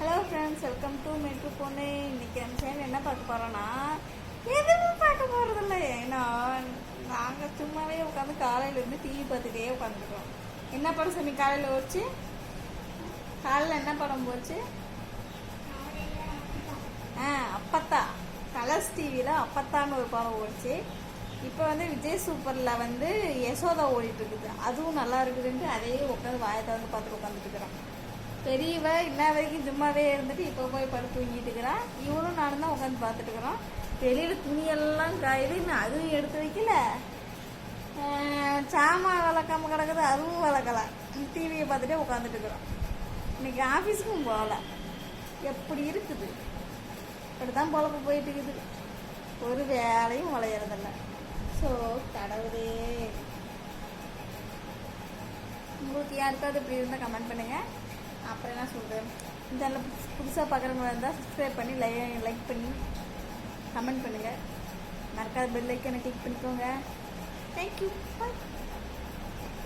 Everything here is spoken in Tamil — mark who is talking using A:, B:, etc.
A: ஹலோ ஃப்ரெண்ட்ஸ் வெல்கம் டு மெட்ரு பொண்ணு இன்னைக்கு அந்த சேனல் என்ன பார்க்க போகிறோன்னா எதுவும் பார்க்க போறதில்ல. ஏன்னா நாங்கள் சும்மாவே உட்காந்து காலையிலேருந்து டிவி பார்த்துட்டே உட்காந்துருக்கோம் என்ன படம் சொன்னி காலையில் வச்சு காலையில் என்ன படம் போச்சு? ஆ அப்பத்தா. கலர்ஸ் டிவியில் அப்பத்தான்னு ஒரு படம் ஓடிச்சு. இப்போ வந்து விஜய் சூப்பரில் வந்து யசோதா ஓடிட்டு இருக்குது. அதுவும் நல்லா இருக்குதுன்ட்டு அதையே உட்காந்து வாயை திறந்து பார்த்துட்டு உட்காந்துட்டு இருக்கிறான் பெரியவ இன்ன வரைக்கும் சும்மாவே இருந்துட்டு இப்போ போய் படுத்து தூங்கிட்டு இருக்கிறான். இவனும் நானும் தான் உட்காந்து பார்த்துட்டு இருக்கிறோம். வெளியில் துணியெல்லாம் காயுது. இன்னும் அதுவும் எடுத்து வைக்கல. சாமான் வளர்க்காம கிடக்குது. அதுவும் விளக்கல டிவியை பார்த்துட்டே உட்காந்துட்டு இருக்கிறோம். இன்னைக்கு ஆஃபீஸுக்கும் போகல. எப்படி இருக்குது? இப்படி தான் பொழப்பு போயிட்டு இருக்குது. ஒரு வேலையும் விளையறதில்ல. ஸோ கடவுளே. உங்களுக்கு யாருக்காவது இப்படி இருந்தால் கமெண்ட் பண்ணுங்கள் அப்புறம் என்ன சொல்கிறேன் இந்த புதுசாக பார்க்குறவங்களா இருந்தால் சப்ஸ்கிரைப் பண்ணி லை லைக் பண்ணி கமெண்ட் பண்ணுங்கள் மறக்காத பெல் ஐக்கனை கிளிக் பண்ணிக்கோங்க. Thank you bye